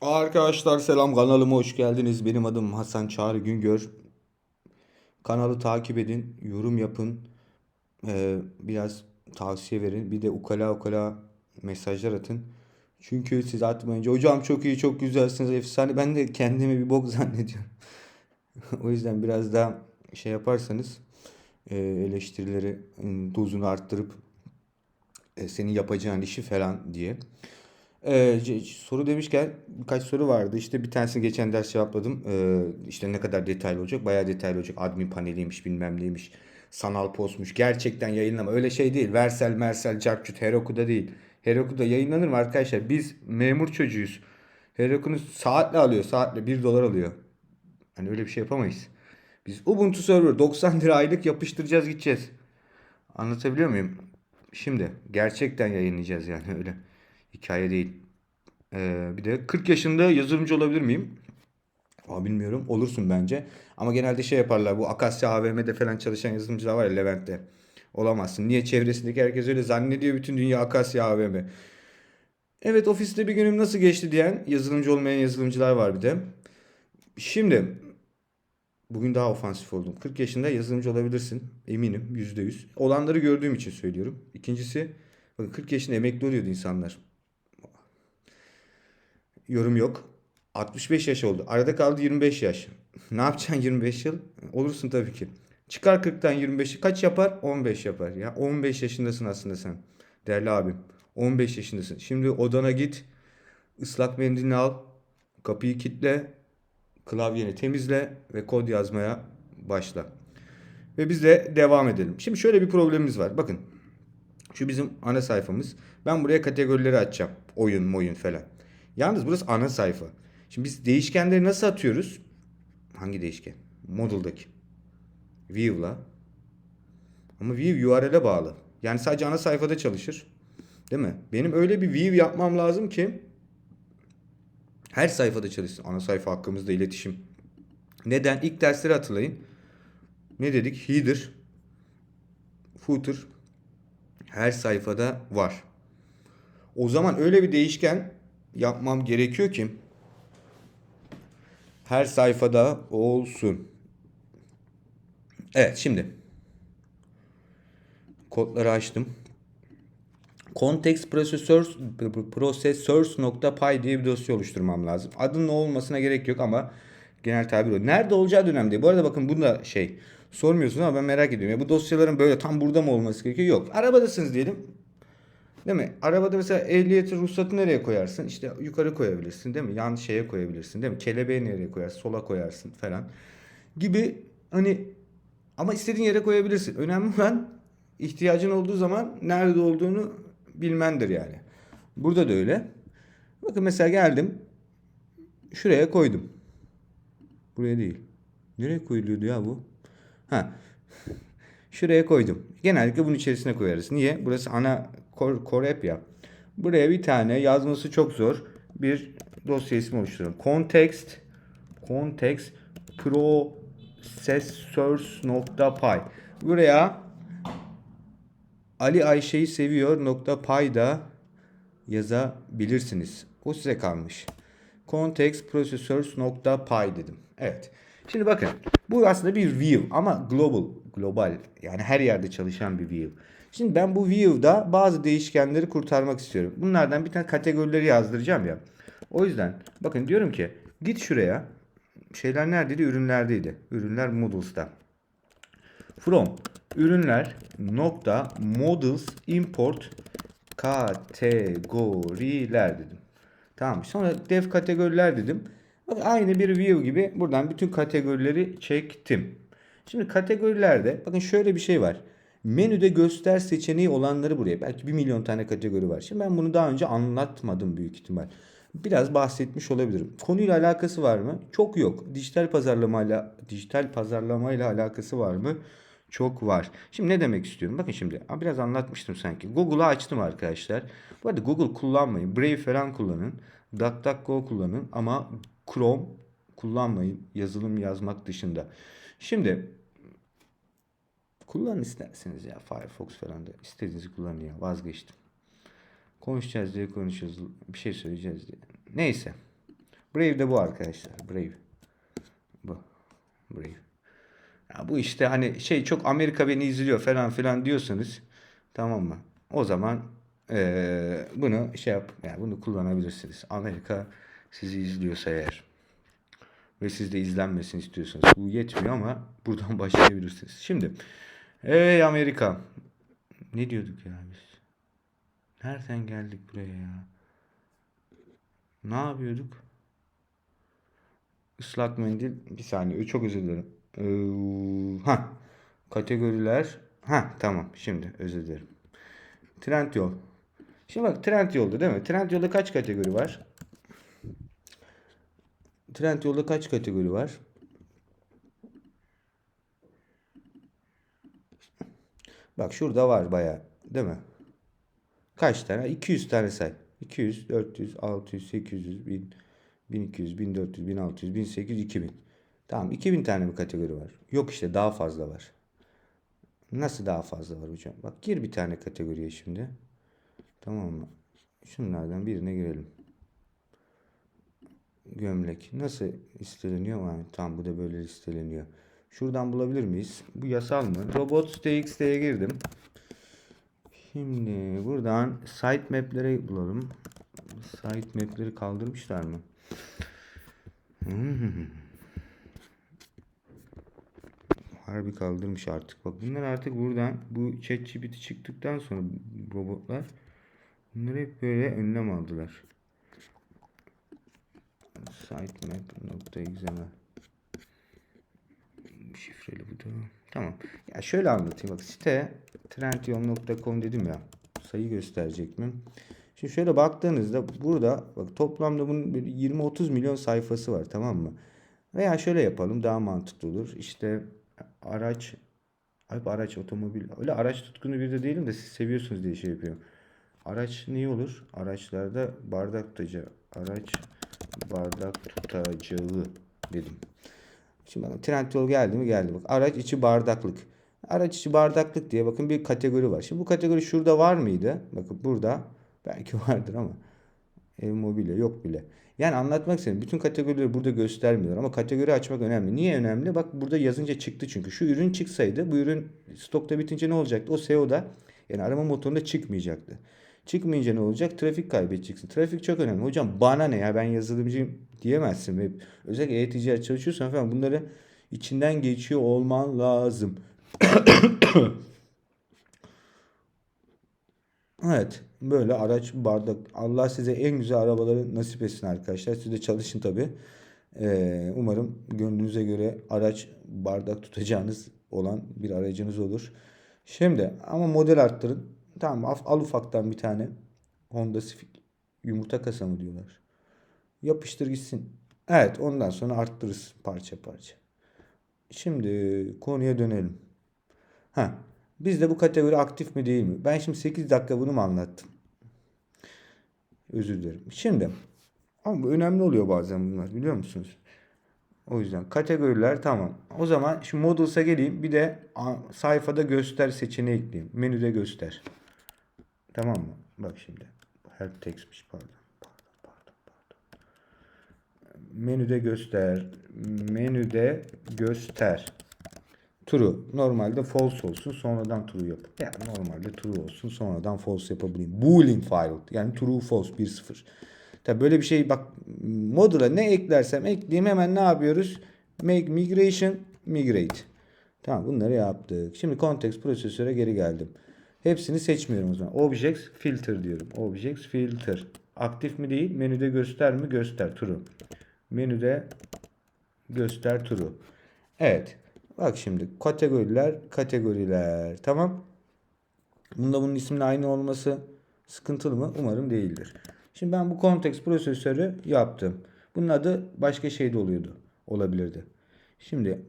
Arkadaşlar selam kanalıma hoş geldiniz. Benim adım Hasan Çağrı Güngör. Kanalı takip edin, yorum yapın, ee, biraz tavsiye verin. Bir de ukala ukala mesajlar atın. Çünkü siz atmayınca hocam çok iyi, çok güzelsiniz, efsane. Ben de kendimi bir bok zannediyorum. O yüzden biraz daha şey yaparsanız e, eleştirileri dozunu arttırıp e, senin yapacağın işi falan diye. Ee, soru demişken birkaç soru vardı. İşte bir tanesini geçen ders cevapladım. Ee, işte ne kadar detaylı olacak? Bayağı detaylı olacak. Admin paneliymiş, bilmem neymiş. Sanal postmuş. Gerçekten yayınlama. Öyle şey değil. Versel, Mersel, Cartçut, Heroku'da değil. Heroku'da yayınlanır mı arkadaşlar? Biz memur çocuğuyuz. Heroku'nu saatle alıyor. Saatle bir dolar alıyor. Hani öyle bir şey yapamayız. Biz Ubuntu server 90 lira aylık yapıştıracağız gideceğiz. Anlatabiliyor muyum? Şimdi gerçekten yayınlayacağız yani öyle. Hikaye değil. Ee, bir de 40 yaşında yazılımcı olabilir miyim? Aa, bilmiyorum. Olursun bence. Ama genelde şey yaparlar. Bu Akasya AVM'de falan çalışan yazılımcılar var ya Levent'te. Olamazsın. Niye çevresindeki herkes öyle zannediyor bütün dünya Akasya AVM. Evet ofiste bir günüm nasıl geçti diyen yazılımcı olmayan yazılımcılar var bir de. Şimdi bugün daha ofansif oldum. 40 yaşında yazılımcı olabilirsin. Eminim %100. Olanları gördüğüm için söylüyorum. İkincisi bakın 40 yaşında emekli oluyordu insanlar. Yorum yok. 65 yaş oldu. Arada kaldı 25 yaş. Ne yapacaksın 25 yıl? Olursun tabii ki. Çıkar 40'tan 25'i kaç yapar? 15 yapar. Ya 15 yaşındasın aslında sen. Değerli abim. 15 yaşındasın. Şimdi odana git. ıslak mendilini al. Kapıyı kilitle. Klavyeni temizle ve kod yazmaya başla. Ve biz de devam edelim. Şimdi şöyle bir problemimiz var. Bakın. Şu bizim ana sayfamız. Ben buraya kategorileri açacağım. Oyun, oyun falan. Yalnız burası ana sayfa. Şimdi biz değişkenleri nasıl atıyoruz? Hangi değişken? Module'daki. View'la. Ama view URL'e bağlı. Yani sadece ana sayfada çalışır. Değil mi? Benim öyle bir view yapmam lazım ki her sayfada çalışsın. Ana sayfa hakkımızda iletişim. Neden? İlk dersleri hatırlayın. Ne dedik? Header, footer her sayfada var. O zaman öyle bir değişken yapmam gerekiyor ki her sayfada olsun. Evet şimdi kodları açtım. Context processors processors.py diye bir dosya oluşturmam lazım. Adının olmasına gerek yok ama genel tabir o. Nerede olacağı önemli. Bu arada bakın bu da şey sormuyorsun ama ben merak ediyorum. Ya bu dosyaların böyle tam burada mı olması gerekiyor? Yok. Arabadasınız diyelim. Değil mi? Arabada mesela ehliyeti, ruhsatı nereye koyarsın? İşte yukarı koyabilirsin değil mi? Yan şeye koyabilirsin değil mi? Kelebeği nereye koyarsın? Sola koyarsın falan. Gibi hani ama istediğin yere koyabilirsin. Önemli olan ihtiyacın olduğu zaman nerede olduğunu bilmendir yani. Burada da öyle. Bakın mesela geldim. Şuraya koydum. Buraya değil. Nereye koyuluyordu ya bu? Ha. Şuraya koydum. Genellikle bunun içerisine koyarız. Niye? Burası ana core, core app ya. Buraya bir tane yazması çok zor bir dosya ismi oluşturalım. Context context processors.py Buraya Ali Ayşe'yi seviyor nokta py da yazabilirsiniz. O size kalmış. Context processors.py dedim. Evet. Şimdi bakın bu aslında bir view ama global, global yani her yerde çalışan bir view. Şimdi ben bu view'da bazı değişkenleri kurtarmak istiyorum. Bunlardan bir tane kategorileri yazdıracağım ya. O yüzden bakın diyorum ki git şuraya. Şeyler neredeydi? Ürünlerdeydi. Ürünler moduls'ta. From ürünler nokta models import kategoriler dedim. Tamam. Sonra dev kategoriler dedim. Bak aynı bir view gibi buradan bütün kategorileri çektim. Şimdi kategorilerde bakın şöyle bir şey var. Menüde göster seçeneği olanları buraya. Belki bir milyon tane kategori var. Şimdi ben bunu daha önce anlatmadım büyük ihtimal. Biraz bahsetmiş olabilirim. Konuyla alakası var mı? Çok yok. Dijital pazarlamayla dijital pazarlamayla alakası var mı? Çok var. Şimdi ne demek istiyorum? Bakın şimdi biraz anlatmıştım sanki. Google'ı açtım arkadaşlar. Bu arada Google kullanmayın. Brave falan kullanın. DuckDuckGo kullanın ama Chrome kullanmayın yazılım yazmak dışında. Şimdi kullanın isterseniz ya Firefox falan da istediğinizi kullanın ya vazgeçtim. Konuşacağız diye konuşuyoruz. Bir şey söyleyeceğiz diye. Neyse. Brave de bu arkadaşlar. Brave. Bu. Brave. Ya bu işte hani şey çok Amerika beni izliyor falan filan diyorsanız tamam mı? O zaman eee, bunu şey yap yani bunu kullanabilirsiniz. Amerika sizi izliyorsa eğer ve siz de izlenmesini istiyorsanız bu yetmiyor ama buradan başlayabilirsiniz. Şimdi ey Amerika ne diyorduk ya biz? Nereden geldik buraya ya? Ne yapıyorduk? Islak mendil bir saniye çok özür dilerim. Ee, ha kategoriler ha tamam şimdi özür dilerim. Trendyol. Şimdi bak Trendyol'da değil mi? Trendyol'da kaç kategori var? Trendyol'da kaç kategori var? Bak şurada var bayağı değil mi? Kaç tane? 200 tane say. 200, 400, 600, 800, 1000, 1200, 1400, 1600, 1800, 2000. Tamam 2000 tane bir kategori var. Yok işte daha fazla var. Nasıl daha fazla var hocam? Bak gir bir tane kategoriye şimdi. Tamam mı? Şunlardan birine girelim. Gömlek. Nasıl listeleniyor? Ha, tamam bu da böyle listeleniyor. Şuradan bulabilir miyiz? Bu yasal mı? Robots TXT'ye girdim. Şimdi buradan sitemap'lere bulalım. Sitemap'leri kaldırmışlar mı? Hmm. Harbi kaldırmış artık. Bak bunlar artık buradan bu ChatGPT çıktıktan sonra robotlar bunları hep böyle önlem aldılar. Sitemap.xml Şifreli bu da. Tamam. Ya şöyle anlatayım bak site trendyol.com dedim ya. Sayı gösterecek mi? Şimdi şöyle baktığınızda burada bak toplamda bunun bir 20-30 milyon sayfası var tamam mı? Veya şöyle yapalım daha mantıklı olur. İşte araç Alp araç otomobil öyle araç tutkunu bir de değilim de siz seviyorsunuz diye şey yapıyorum. Araç ne olur? Araçlarda bardak tutacağı araç bardak tutacağı dedim. Şimdi bakın Trendyol geldi mi geldi. Bak araç içi bardaklık. Araç içi bardaklık diye bakın bir kategori var. Şimdi bu kategori şurada var mıydı? Bakın burada belki vardır ama ev mobilya yok bile. Yani anlatmak istedim. Bütün kategorileri burada göstermiyorlar ama kategori açmak önemli. Niye önemli? Bak burada yazınca çıktı çünkü. Şu ürün çıksaydı bu ürün stokta bitince ne olacaktı? O SEO'da yani arama motorunda çıkmayacaktı. Çıkmayınca ne olacak? Trafik kaybedeceksin. Trafik çok önemli. Hocam bana ne ya ben yazılımcıyım diyemezsin. Hep. Özellikle e-ticaret çalışıyorsan falan bunları içinden geçiyor olman lazım. Evet. Böyle araç bardak. Allah size en güzel arabaları nasip etsin arkadaşlar. Siz de çalışın tabii. Ee, umarım gönlünüze göre araç bardak tutacağınız olan bir aracınız olur. Şimdi ama model arttırın. Tamam al, ufaktan bir tane. Honda Civic yumurta kasa mı diyorlar. Yapıştır gitsin. Evet ondan sonra arttırırız parça parça. Şimdi konuya dönelim. Ha, bizde bu kategori aktif mi değil mi? Ben şimdi 8 dakika bunu mu anlattım? Özür dilerim. Şimdi ama önemli oluyor bazen bunlar biliyor musunuz? O yüzden kategoriler tamam. O zaman şu Moduls'a geleyim. Bir de sayfada göster seçeneği ekleyeyim. Menüde göster. Tamam mı? Bak şimdi. Help textmiş pardon. Pardon pardon pardon. Menüde göster. Menüde göster. True. Normalde false olsun. Sonradan true yap. Yani normalde true olsun. Sonradan false yapabileyim. Boolean file. Yani true false 1-0. Tabi böyle bir şey bak modula ne eklersem ekleyeyim hemen ne yapıyoruz? Make migration migrate. Tamam bunları yaptık. Şimdi context prosesöre geri geldim. Hepsini seçmiyorum o zaman. Objects filter diyorum. Objects filter. Aktif mi değil? Menüde göster mi? Göster. True. Menüde göster true. Evet. Bak şimdi kategoriler, kategoriler. Tamam. Bunda bunun isminin aynı olması sıkıntılı mı? Umarım değildir. Şimdi ben bu context prosesörü yaptım. Bunun adı başka şey de oluyordu. Olabilirdi. Şimdi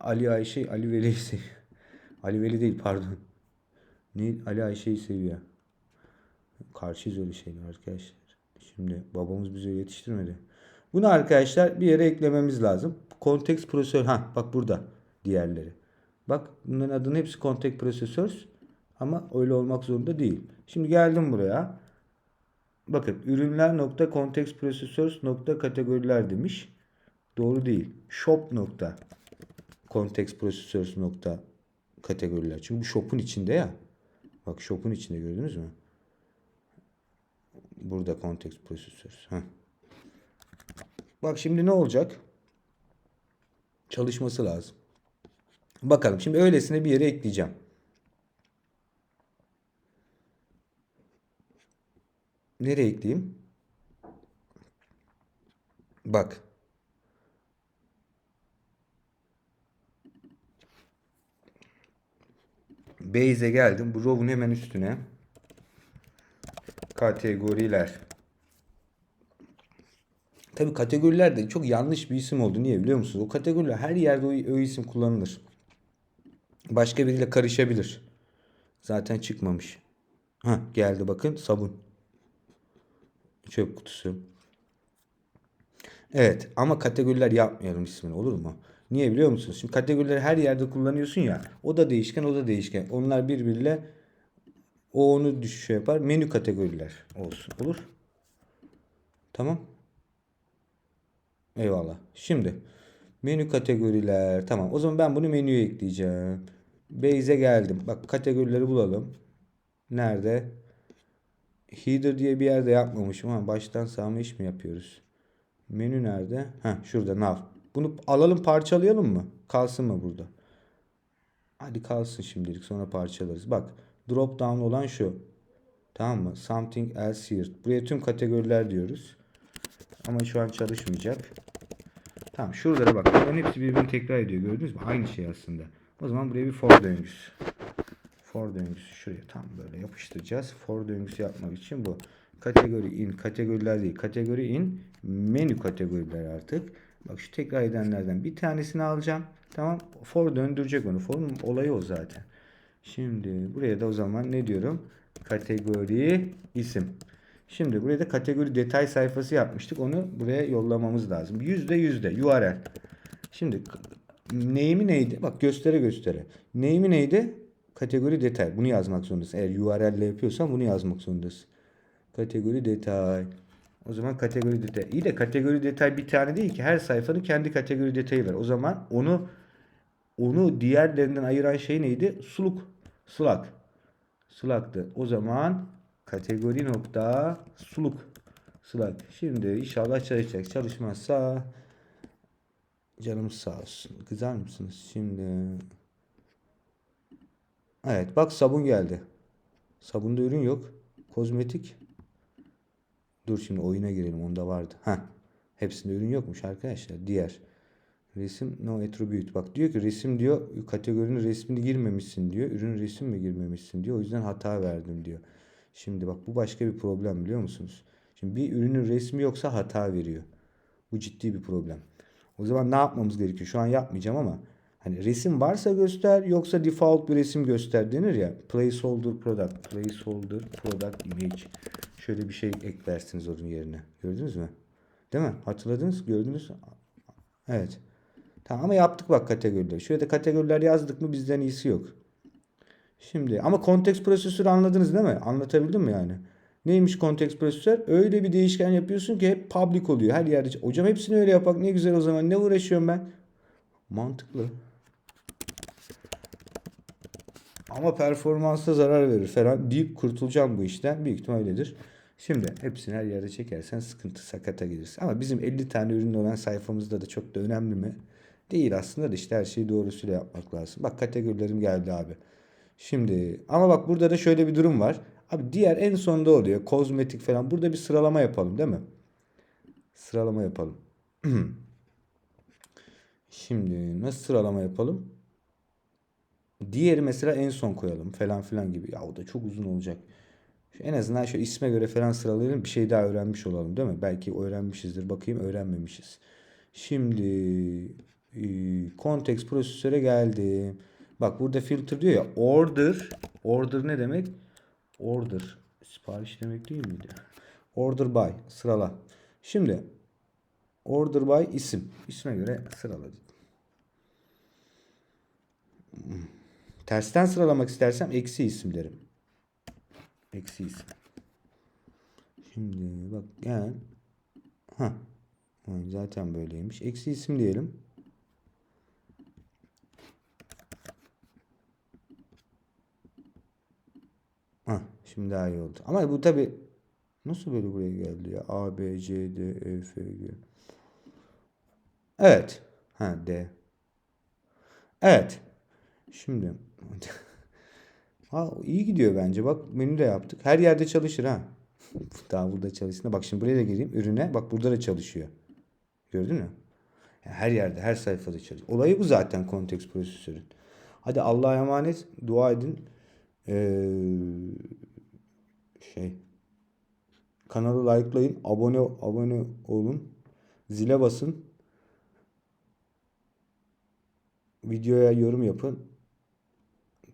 Ali Ayşe, Ali seviyor. Ali Veli değil pardon. Ne? Ali Ayşe'yi seviyor. Karşıyız öyle şeyler arkadaşlar. Şimdi babamız bize yetiştirmedi. Bunu arkadaşlar bir yere eklememiz lazım. Context prosesör. Ha bak burada diğerleri. Bak bunların adının hepsi context prosesör. Ama öyle olmak zorunda değil. Şimdi geldim buraya. bakın ürünler nokta context processors nokta kategoriler demiş. Doğru değil. Shop nokta context processors nokta kategoriler. Çünkü bu shop'un içinde ya. Bak shop'un içinde gördünüz mü? Burada context processors. Heh. Bak şimdi ne olacak? Çalışması lazım. Bakalım şimdi öylesine bir yere ekleyeceğim. Nereye ekleyeyim? Bak. Base'e geldim. Bu row'un hemen üstüne kategoriler. Tabii kategoriler de çok yanlış bir isim oldu. Niye biliyor musunuz? O kategoriler her yerde o, o isim kullanılır. Başka biriyle karışabilir. Zaten çıkmamış. Ha geldi bakın sabun. Çöp kutusu. Evet ama kategoriler yapmayalım ismini olur mu? Niye biliyor musunuz? Şimdi kategorileri her yerde kullanıyorsun ya. O da değişken o da değişken. Onlar birbiriyle o onu düşüş yapar. Menü kategoriler olsun. Olur. Tamam. Eyvallah. Şimdi menü kategoriler. Tamam. O zaman ben bunu menüye ekleyeceğim. Base'e geldim. Bak kategorileri bulalım. Nerede? Header diye bir yerde yapmamışım ama baştan sağma iş mi yapıyoruz? Menü nerede? Heh, şurada nav. Bunu alalım parçalayalım mı? Kalsın mı burada? Hadi kalsın şimdilik sonra parçalarız. Bak drop down olan şu. Tamam mı? Something else here. Buraya tüm kategoriler diyoruz. Ama şu an çalışmayacak. Tamam şuralara bak. Bunların hepsi birbirini tekrar ediyor. Gördünüz mü? Aynı şey aslında. O zaman buraya bir for döngüsü. For döngüsü şuraya tam böyle yapıştıracağız. For döngüsü yapmak için bu. Kategori in kategoriler değil. Kategori in menü kategoriler artık. Bak şu tekrar edenlerden bir tanesini alacağım. Tamam. For döndürecek onu. For'un olayı o zaten. Şimdi buraya da o zaman ne diyorum? Kategori isim. Şimdi buraya da kategori detay sayfası yapmıştık. Onu buraya yollamamız lazım. Yüzde yüzde URL. Şimdi name'i neydi? Bak göstere göstere. Name'i neydi? Kategori detay. Bunu yazmak zorundasın. Eğer URL ile yapıyorsan bunu yazmak zorundasın. Kategori detay. O zaman kategori detay. İyi de kategori detay bir tane değil ki. Her sayfanın kendi kategori detayı var. O zaman onu onu diğerlerinden ayıran şey neydi? Suluk. Sulak. Sulaktı. O zaman kategori nokta suluk. Sulak. Şimdi inşallah çalışacak. Çalışmazsa canımız sağ olsun. Kızar mısınız? Şimdi Evet bak sabun geldi. Sabunda ürün yok. Kozmetik. Dur şimdi oyuna girelim. Onda vardı. Ha. Hepsinde ürün yokmuş arkadaşlar. Diğer. Resim no attribute. Bak diyor ki resim diyor kategorinin resmini girmemişsin diyor. Ürün resim mi girmemişsin diyor. O yüzden hata verdim diyor. Şimdi bak bu başka bir problem biliyor musunuz? Şimdi bir ürünün resmi yoksa hata veriyor. Bu ciddi bir problem. O zaman ne yapmamız gerekiyor? Şu an yapmayacağım ama hani resim varsa göster yoksa default bir resim göster denir ya. Placeholder product, placeholder product image. Şöyle bir şey eklersiniz onun yerine. Gördünüz mü? Değil mi? Hatırladınız? Gördünüz. Evet. Tamam ama yaptık bak kategorileri. Şöyle de kategoriler yazdık mı bizden iyisi yok. Şimdi ama konteks prosesörü anladınız değil mi? Anlatabildim mi yani? Neymiş konteks prosesör? Öyle bir değişken yapıyorsun ki hep public oluyor. Her yerde. Hocam hepsini öyle yapak ne güzel o zaman. Ne uğraşıyorum ben? Mantıklı. Ama performansa zarar verir falan deyip kurtulacağım bu işten. Büyük ihtimal öyledir. Şimdi hepsini her yerde çekersen sıkıntı sakata gelirsin. Ama bizim 50 tane ürün olan sayfamızda da çok da önemli mi? Değil aslında da işte her şeyi doğrusuyla yapmak lazım. Bak kategorilerim geldi abi. Şimdi ama bak burada da şöyle bir durum var. Abi diğer en sonda oluyor. Kozmetik falan. Burada bir sıralama yapalım değil mi? Sıralama yapalım. Şimdi nasıl sıralama yapalım? Diğeri mesela en son koyalım falan filan gibi. Ya o da çok uzun olacak. En azından şu isme göre falan sıralayalım. Bir şey daha öğrenmiş olalım değil mi? Belki öğrenmişizdir. Bakayım öğrenmemişiz. Şimdi e, konteks prosesöre geldim. Bak burada filter diyor ya order. Order ne demek? Order. Sipariş demek değil miydi? Order by. Sırala. Şimdi order by isim. İsme göre sıraladım. Tersten sıralamak istersem eksi isim derim. Eksi isim. Şimdi bak yani ha zaten böyleymiş. Eksi isim diyelim. Ha şimdi daha iyi oldu. Ama bu tabi nasıl böyle buraya geldi ya? A, B, C, D, E, F, G. Evet. Ha D. Evet. Şimdi ha iyi gidiyor bence. Bak menü de yaptık. Her yerde çalışır ha. Daha burada çalışsın. Bak şimdi buraya da gireyim. Ürüne. Bak burada da çalışıyor. Gördün mü? Yani her yerde, her sayfada çalışıyor. Olayı bu zaten konteks prosesörün. Hadi Allah'a emanet. Dua edin. Ee, şey kanalı likelayın. Abone abone olun. Zile basın. Videoya yorum yapın.